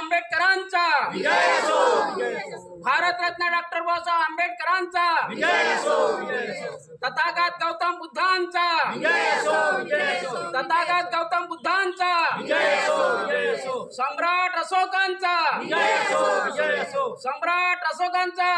आंबेडकरांचा. भारतरत्न डॉक्टर बाबासाहेब आंबेडकरांचा. तथागत गौतम बुद्धांचा. तथागत गौतम बुद्धांचा. सम्राट अशोकांचा. सम्राट अशोकांचा.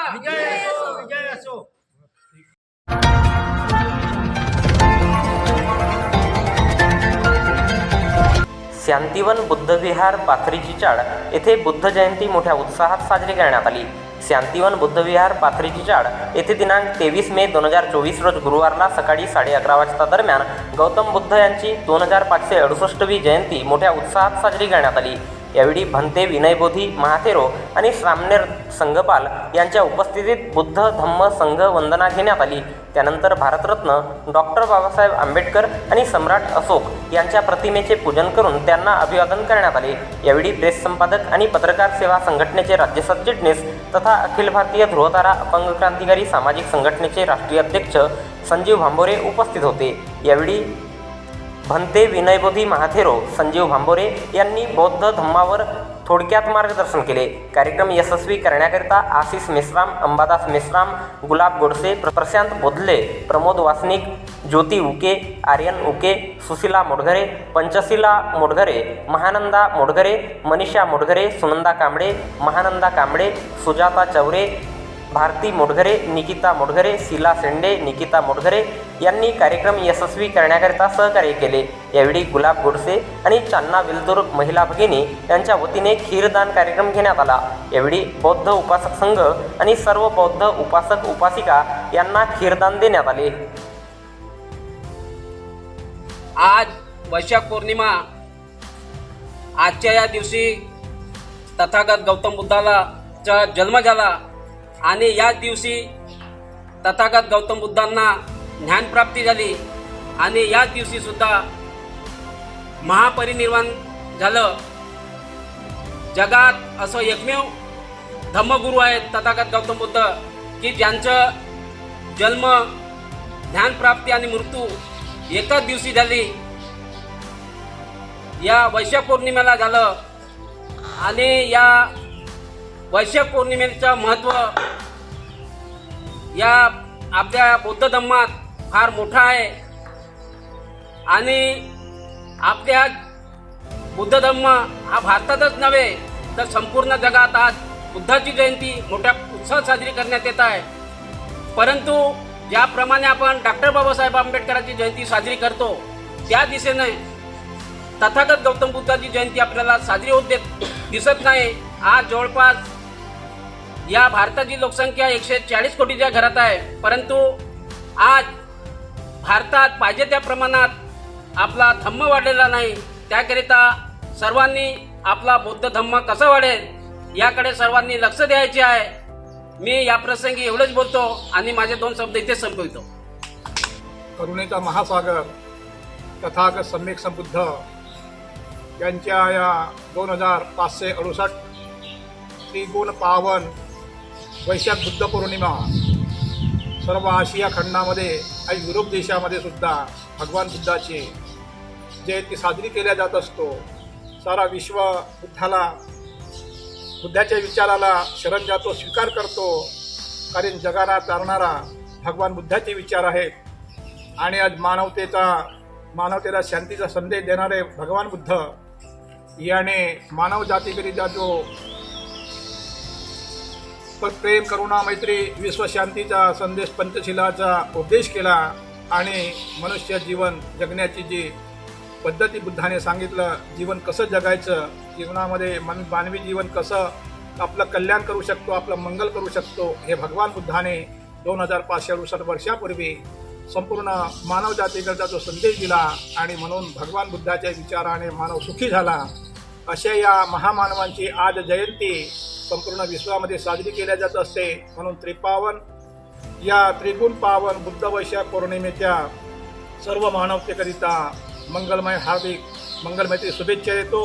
शांतिवन बुद्धविहार पाथरीची चाळ येथे बुद्ध जयंती मोठ्या उत्साहात साजरी करण्यात आली. शांतिवन बुद्धविहार पाथरीची चाळ येथे दिनांक तेवीस मे दोन हजार चोवीस रोज गुरुवारला सकाळी साडे अकरा वाजता दरम्यान गौतम बुद्ध यांची दोन हजार पाचशे अडुसष्टवी जयंती मोठ्या उत्साहात साजरी करण्यात आली. यावेळी भंते विनयबोधी महाथेरो आणि श्रामनेर संघपाल यांच्या उपस्थितीत बुद्ध धम्म संघ वंदना घेण्यात आली. त्यानंतर भारतरत्न डॉक्टर बाबासाहेब आंबेडकर आणि सम्राट अशोक यांच्या प्रतिमेचे पूजन करून त्यांना अभिवादन करण्यात आले. यावेळी प्रेस संपादक आणि पत्रकार सेवा संघटनेचे राज्य सरचिटणीस तथा अखिल भारतीय ध्रुवतारा अपंग क्रांतिकारी सामाजिक संघटनेचे राष्ट्रीय अध्यक्ष संजीव भांबोरे उपस्थित होते. यावेळी भंते विनयबोधी महाथेरो संजीव भांबोरे यांनी बौद्ध धम्मावर थोडक्यात मार्गदर्शन केले. कार्यक्रम यशस्वी करण्याकरिता आशिष मेश्राम अंबादास मेश्राम गुलाब गोडसे प्रशांत बोधले प्रमोद वासनिक ज्योती उके आर्यन उके सुशिला मोडघरे पंचशिला मोडघरे महानंदा मोडघरे मनीषा मोडघरे सुनंदा कांबळे महानंदा कांबळे सुजाता चौरे भारती मोडघरे निकिता मोडघरे शिला शेंडे निकिता मोडघरे यांनी कार्यक्रम यशस्वी करण्याकरिता सहकार्य केले. यावेळी गुलाब गोडसे आणि चान्ना विलदुर्ग महिला भगिनी यांच्या वतीने खीरदान कार्यक्रम घेण्यात आला. यावेळी बौद्ध उपासक संघ आणि सर्व बौद्ध उपासक उपासिका यांना खीरदान देण्यात आले. आज वैशाख पौर्णिमा. आजच्या या दिवशी तथागत गौतम बुद्धाला चा जन्म झाला आणि याच दिवशी तथागत गौतम बुद्धांना ज्ञानप्राप्ती झाली आणि याच दिवशी सुद्धा महापरिनिर्वाण झालं. जगात असं एकमेव धम्मगुरू आहेत तथागत गौतम बुद्ध की ज्यांचं जन्म ज्ञानप्राप्ती आणि मृत्यू एकाच दिवशी झाली. या वैशाख पौर्णिमेला झालं. आणि या वैशाख पौर्णिमेचं महत्त्व या आपल्या बौद्ध धम्मात फार मोठं आहे. आणि आपल्या बुद्ध धम्म हा भारतातच नव्हे तर संपूर्ण जगात आज बुद्धाची जयंती मोठ्या उत्साहात साजरी करण्यात येत आहे. परंतु ज्याप्रमाणे आपण डॉक्टर बाबासाहेब आंबेडकरांची जयंती साजरी करतो त्या दिशेने तथागत गौतम बुद्धाची जयंती आपल्याला साजरी होत देत दिसत नाही. आज जवळपास या भारताची लोकसंख्या एकशे चाळीस कोटीच्या घरात आहे. परंतु आज भारतात पाहिजे त्या प्रमाणात आपला धम्म वाढलेला नाही. त्याकरिता सर्वांनी आपला बौद्ध धम्म कसा वाढेल याकडे सर्वांनी लक्ष द्यायचे आहे. मी या प्रसंगी एवढंच बोलतो आणि माझे दोन शब्द इथे संपवितो. करुणेचा महासागर तथागत सम्यक संबुद्ध यांच्या या दोन हजार पाचशे अडुसष्ट त्रिगुण पावन वैशाख बुद्ध पौर्णिमा सर्व आशिया खंडामध्ये आणि युरोप देशामध्ये सुद्धा भगवान बुद्धाची जयंती साजरी केल्या जात असतो. सारा विश्व बुद्धाला बुद्धाच्या विचाराला शरण जातो स्वीकार करतो. कारण जगाला तारणारा भगवान बुद्धाचे विचार आहेत. आणि आज मानवतेचा मानवतेला शांतीचा संदेश देणारे भगवान बुद्ध याने मानव जातीकरिता जो प्रेम करुणा मैत्री विश्वशांतीचा संदेश पंचशिलाचा उपदेश केला आणि मनुष्य जीवन जगण्याची जी पद्धती बुद्धाने सांगितलं जीवन कसं जगायचं जीवनामध्ये मन मानवी जीवन कसं आपलं कल्याण करू शकतो आपलं मंगल करू शकतो हे भगवान बुद्धाने दोन हजार पाचशे अडुसष्ट वर्षापूर्वी संपूर्ण मानव जातीकरता जो संदेश दिला आणि म्हणून भगवान बुद्धाच्या विचाराने मानव सुखी झाला अशा या महामानवांची आज जयंती संपूर्ण विश्वामध्ये साजरी केल्या जात असते. म्हणून त्रिपावन या त्रिगुण पावन बुद्ध वैशाख पौर्णिमेच्या सर्व मानवतेकरिता મંગલમય હાર્દિક મંગલમયથી શુભેચ્છા દેતો